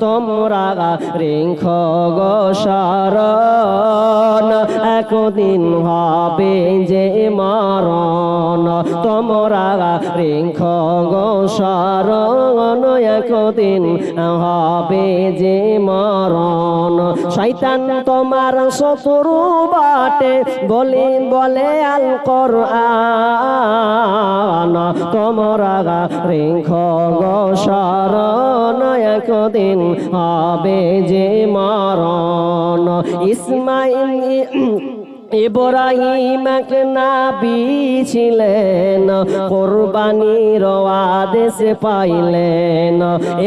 তোমরা রেখ গোসার শরণ একদিন হবে যে মরণ। তোমরা রেখ শরণ, একদিন হবে যে মরণ। শৈতান তোমার শত্রু বাটে, বলে বলে আল কোরআন। তোমরা রেখ শরণ, একদিন হবে যে মরণ। ইসমাইল ইব্রাহিম নাবি ছিলেন কোরবানির আদেশ পাইলেন।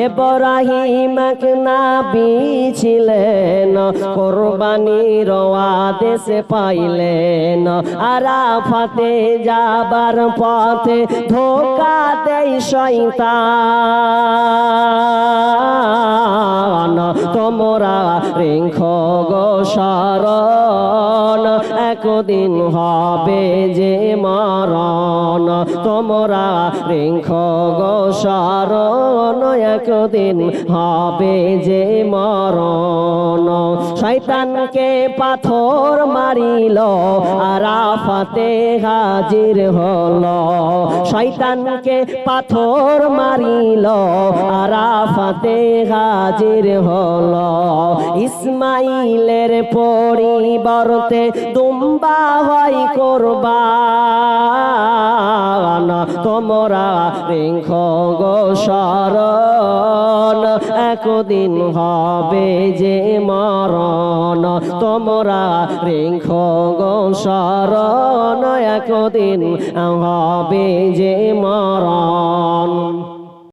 ইব্রাহিম নাবি ছিলেন কোরবানির আদেশ পাইলেন। আরাফাতে যাবার পথে ধোকা দেয় শয়তান। তোমরা রেখ গো শরণ একদিন হবে যে মরণ। তোমরা রেখ গো শরণ একদিন হবে যে মরণ। শৈতানকে পাথর মারিল, আরাফাতে হাজির হলো। শৈতানকে পাথর মারিল, আরাফাতে হাজির হলো। ইসমাইলের পরিবর্তে দুম্বা হয় কোরবান। তোমরা রেখ গো একদিন হবে যে মরণ। তোমরা রেখ গো একদিন হবে যে মরণ।